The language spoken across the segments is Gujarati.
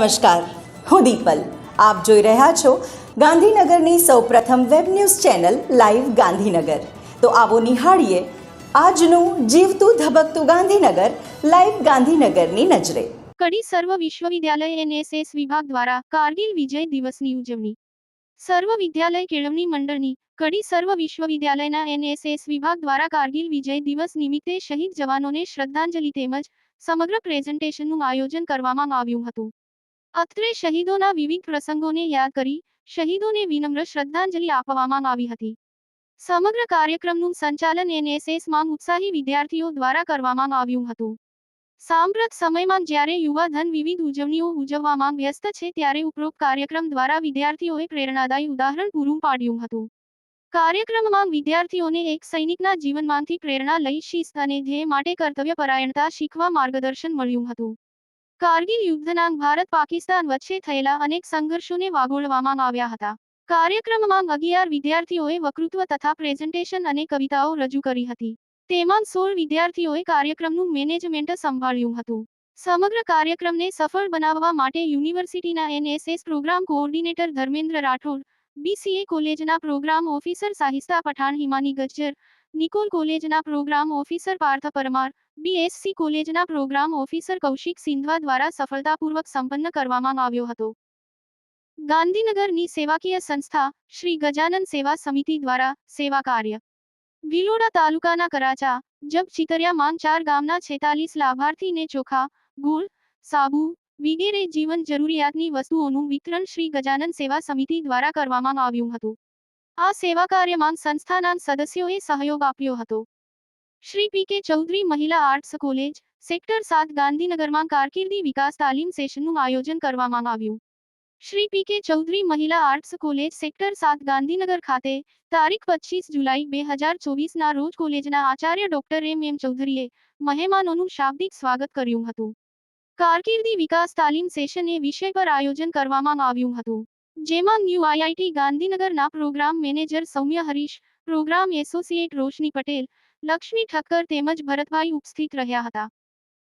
નમસ્કાર, હું દીપલ. આપ જોઈ રહ્યા છો ગાંધીનગરની સૌપ્રથમ web news channel live Gandhinagar. તો આવો નિહાળીએ આજનું જીવતું ધબકતું ગાંધીનગર, લાઈવ ગાંધીનગરની નજરે. કડી સર્વ વિશ્વવિદ્યાલય એનએસએસ વિભાગ દ્વારા કારગિલ વિજય દિવસની ઉજવણી. સર્વ વિદ્યાલય કેળવણી મંડળની કડી સર્વ વિશ્વવિદ્યાલયના એનએસએસ વિભાગ દ્વારા કારગિલ વિજય દિવસ નિમિત્તે શહીદ જવાનોને શ્રદ્ધાંજલિ તેમજ સમગ્ર પ્રેઝન્ટેશનનું આયોજન કરવામાં આવ્યું હતું. અત્રે શહીદોના વિવિધ પ્રસંગોને યાદ કરી, શહીદોને વિનમ્ર શ્રદ્ધાંજલિ આપવામાં આવી હતી. સમગ્ર કાર્યક્રમનું સંચાલન એનએસએસમાં ઉત્સાહી વિદ્યાર્થીઓ દ્વારા કરવામાં આવ્યું હતું. સાંપ્રત સમયમાં જ્યારે યુવા ધન વિવિધ ઉજવણીઓ ઉજવવામાં વ્યસ્ત છે ત્યારે ઉપરોક્ત કાર્યક્રમ દ્વારા વિદ્યાર્થીઓએ પ્રેરણાદાયી ઉદાહરણ પૂરું પાડ્યું હતું. કાર્યક્રમમાં વિદ્યાર્થીઓને એક સૈનિકના જીવનમાંથી પ્રેરણા લઈ શિસ્ત અને ધ્યેય માટે કર્તવ્યપરાયણતા શીખવા માર્ગદર્શન મળ્યું હતું. કારગિલ યુદ્ધના ભારત પાકિસ્તાન વચ્ચે થયેલા અનેક સંઘર્ષોને વાગોળવામાં આવ્યા હતા. કાર્યક્રમમાં અગિયાર વિદ્યાર્થીઓએ વકૃત્વ તથા પ્રેઝન્ટેશન અને કવિતાઓ રજૂ કરી હતી. તેમાં સોળ વિદ્યાર્થીઓએ કાર્યક્રમનું મેનેજમેન્ટ સંભાળ્યું હતું. સમગ્ર કાર્યક્રમને સફળ બનાવવા માટે યુનિવર્સિટીના NSS programme coordinator Dharmendra Rathod, BCA કોલેજના પ્રોગ્રામ ઓફિસર સાહિસ્તા પઠાણ, હિમાની ગજ્જર નિકોલ કોલેજના programme officer Parth Parmar BSc કોલેજના પ્રોગ્રામ ઓફિસર કૌશિક સિંધવા દ્વારા સફળતાપૂર્વક સંપન્ન કરવામાં આવ્યો હતો. ગાંધીનગરની સેવાકીય સંસ્થા શ્રી ગજાનન સેવા સમિતિ દ્વારા સેવા કાર્ય. વિલોડા તાલુકાના કરાચા જબ ચિતરિયા માંગ ચાર ગામના છેતાલીસ લાભાર્થીને ચોખા, ગુળ, સાબુ વગેરે જીવન જરૂરિયાતની વસ્તુઓનું વિતરણ શ્રી ગજાનન સેવા સમિતિ દ્વારા કરવામાં આવ્યું હતું. આ સેવા કાર્યમાં સંસ્થાના સદસ્યોએ સહયોગ આપ્યો હતો. શ્રી પી કે ચૌધરી મહિલા આર્ટ્સ કોલેજ, સેક્ટર સાત ગાંધીનગરમાં કારકિર્દી વિકાસ તાલીમ સેશનનું આયોજન કરવામાં આવ્યું. શ્રી પી કે ચૌધરી મહિલા આર્ટ્સ કોલેજ, સેક્ટર સાત ગાંધીનગર ખાતે, તારીખ પચીસ જુલાઈ બે હજાર ચોવીસના રોજ કોલેજના આચાર્ય ડોક્ટર એમ એમ ચૌધરીએ મહેમાનોનું શાબ્દિક સ્વાગત કર્યું હતું. કારકિર્દી વિકાસ તાલીમ સેશન એ વિષય પર આયોજન કરવામાં આવ્યું હતું. જેમાં ન્યૂ આઈઆઈટી ગાંધીનગરના programme manager Saumya Harish, programme associate Roshni Patel, Lakshmi Thakkar તેમજ ભરતભાઈ ઉપસ્થિત રહ્યા હતા.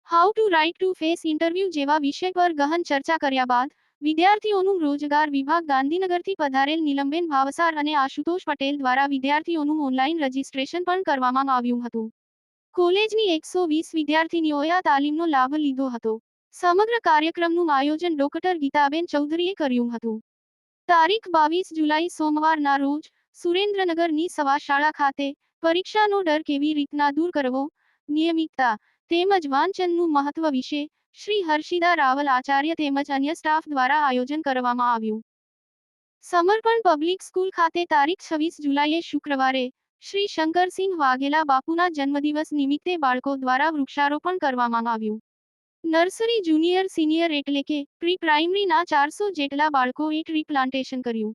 How to write to face interview જેવા વિષય પર ગહન ચર્ચા કર્યા બાદ, વિદ્યાર્થીઓનું રોજગાર વિભાગ ગાંધીનગરથી પધારેલ નીલમબેન ભાવસાર અને આશુતોષ પટેલ દ્વારા વિદ્યાર્થીઓનું ઓનલાઈન રજીસ્ટ્રેશન પણ કરવામાં આવ્યું હતું. કોલેજની એકસો વીસ વિદ્યાર્થીનીઓએ આ તાલીમનો લાભ લીધો હતો. સમગ્ર કાર્યક્રમનું આયોજન ડોક્ટર ગીતાબેન ચૌધરીએ કર્યું હતું. તારીખ બાવીસ જુલાઈ સોમવારના રોજ સુરેન્દ્રનગરની સવા શાળા ખાતે પરીક્ષાનો ડર કેવી રીતના દૂર કરવો? નિયમિતતા તેમજ વાંચનનું મહત્વ વિશે શ્રી હર્ષિદા રાવલ આચાર્ય તેમજ અન્ય સ્ટાફ દ્વારા આયોજન કરવામાં આવ્યું. સમર્પણ પબ્લિક સ્કૂલ ખાતે તારીખ છવ્વીસ જુલાઈએ શુક્રવારે શ્રી શંકરસિંહ વાઘેલા બાપુના જન્મદિવસ નિમિત્તે બાળકો દ્વારા વૃક્ષારોપણ કરવામાં આવ્યું. નર્સરી જુનિયર સિનિયર એટલે કે પ્રી પ્રાઇમરીના ચારસો જેટલા બાળકોએ ટ્રી પ્લાન્ટેશન કર્યું.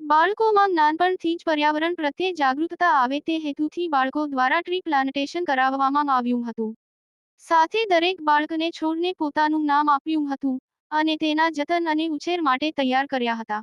બાળકોમાં નાનપણથી જ પર્યાવરણ પ્રત્યે જાગૃતતા આવે તે હેતુથી બાળકો દ્વારા ટ્રી પ્લાન્ટેશન કરાવવામાં આવ્યું હતું. સાથે દરેક બાળકને છોડને પોતાનું નામ આપ્યું હતું અને તેના જતન અને ઉછેર માટે તૈયાર કર્યા હતા.